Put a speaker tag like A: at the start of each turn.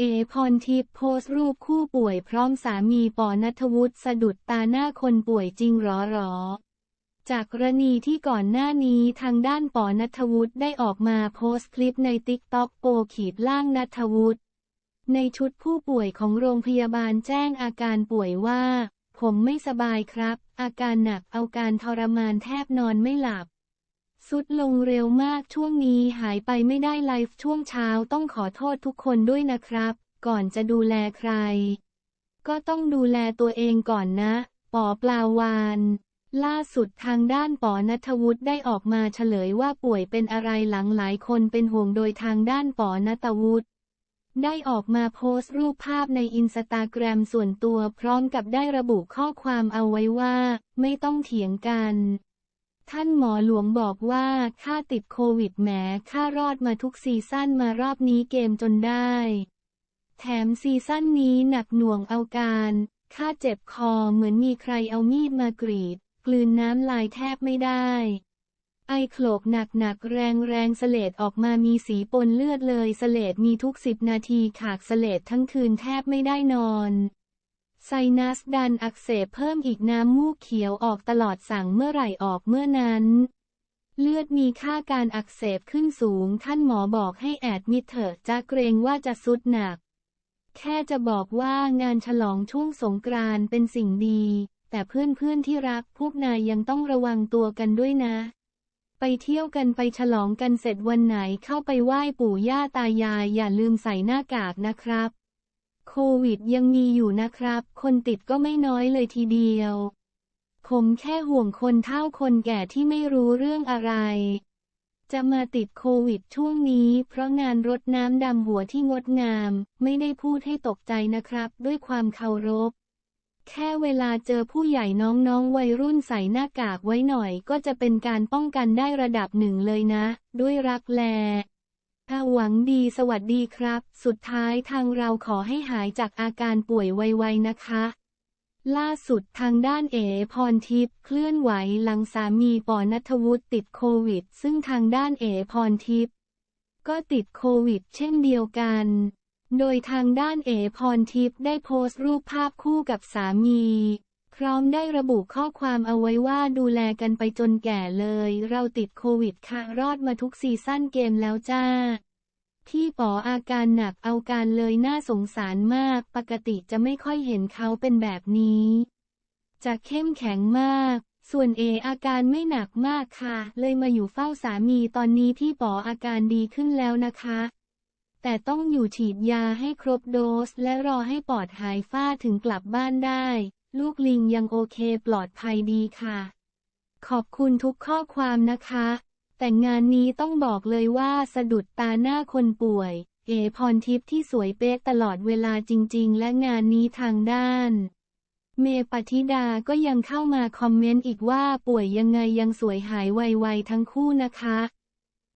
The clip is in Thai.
A: เอพรทิพย์โพสต์รูปคู่ป่วยพร้อมสามีปอนัทวุฒิสะดุดตาหน้าคนป่วยจริงหรอหรอ จากกรณีที่ก่อนหน้านี้ทางด้านปอนัทวุฒิได้ออกมาโพสต์คลิปในติ๊กต็อกโปขีดล่างนัทวุฒิในชุดผู้ป่วยของโรงพยาบาลแจ้งอาการป่วยว่า ผมไม่สบายครับ อาการหนักเอาการทรมานแทบนอนไม่หลับ สุดลงเร็วมากช่วงนี้หายไปไม่ได้ไลฟ์ช่วงเช้าต้องขอโทษทุกคนด้วยนะครับ ก่อนจะดูแลใคร ก็ต้องดูแลตัวเองก่อนนะปอปลาวานล่าสุดทางด้านปอนัทวุฒิได้ออกมาเฉลยว่าป่วยเป็นอะไรหลังหลายคนเป็นห่วงโดยทางด้านปอนัตวุฒิได้ออกมาโพสต์รูปภาพในอินสตาแกรมส่วนตัวพร้อมกับได้ระบุข้อความเอาไว้ว่า ไม่ต้องเถียงกัน ท่านหมอหลวงบอกว่าข้าติดโควิดแหมข้ารอดมาทุกซีซั่นมารอบนี้เกมจนได้ แถมซีซั่นนี้หนักหน่วงเอาการข้าเจ็บคอเหมือนมีใครเอามีดมากรีด กลืนน้ำลายแทบไม่ได้ ไอโขลกหนักหนักแรงแรงเสลดออกมามีสีปนเลือดเลยเสลดมีทุกสิบนาทีขากเสลดทั้งคืนแทบไม่ได้นอน ไซนัสดันอักเสบเพิ่มอีกน้ำมูกเขียวออกตลอดสั่งเมื่อไหร่ออกเมื่อนั้น เลือดมีค่าการอักเสบขึ้นสูงท่านหมอบอกให้แอดมิดเถอะจะเกรงว่าจะสุดหนัก แค่จะบอกว่างานฉลองช่วงสงกรานต์เป็นสิ่งดี แต่เพื่อนๆที่รักพวกนายยังต้องระวังตัวกันด้วยนะ ไปเที่ยวกันไปฉลองกันเสร็จวันไหนเข้าไปไหว้ปู่ย่าตายายอย่าลืมใส่หน้ากากนะครับ โควิดยังมีอยู่นะครับ คนติดก็ไม่น้อยเลยทีเดียว ผมแค่ห่วงคนเฒ่าคนแก่ที่ไม่รู้เรื่องอะไร จะมาติดโควิดช่วงนี้ เพราะงานรดน้ำดำหัวที่งดงาม ไม่ได้พูดให้ตกใจนะครับ ด้วยความเคารพ แค่เวลาเจอผู้ใหญ่น้องๆ วัยรุ่นใส่หน้ากากไว้หน่อย ก็จะเป็นการป้องกันได้ระดับหนึ่งเลยนะ ด้วยรักแล ถ้าหวังดีสวัสดีครับ สุดท้ายทางเราขอให้หายจากอาการป่วยไวๆนะคะ ล่าสุดทางด้านเอพรทิพย์เคลื่อนไหวหลังสามีปอนัทวุฒิติดโควิด ซึ่งทางด้านเอพรทิพย์ก็ติดโควิด เช่นเดียวกัน โดยทางด้านเอพรทิพย์ได้โพสต์รูปภาพคู่กับสามี พร้อมได้ระบุข้อความเอาไว้ว่าดูแลกันไปจนแก่เลย เราติดโควิดค่ะรอดมาทุกซีซั่นเกมแล้วจ้า ที่ป๋ออาการหนักเอาการเลยน่าสงสารมาก ปกติจะไม่ค่อยเห็นเขาเป็นแบบนี้ จะเข้มแข็งมาก ส่วนเออาการไม่หนักมากค่ะ เลยมาอยู่เฝ้าสามีตอนนี้ที่ป๋ออาการดีขึ้นแล้วนะคะแต่ต้องอยู่ฉีดยาให้ครบโดส และรอให้ปอดหายฝ้าถึงกลับบ้านได้ ลูกลิงยังโอเคปลอดภัยดีค่ะ ขอบคุณทุกข้อความนะคะ แต่งานนี้ต้องบอกเลยว่าสะดุดตาหน้าคนป่วย เอพรทิพย์ที่สวยเป๊ะตลอดเวลาจริง ๆ และงานนี้ทางด้าน เมปฏิดาก็ยังเข้ามาคอมเมนต์อีกว่าป่วยยังไงยังสวยหายไวๆทั้งคู่นะคะ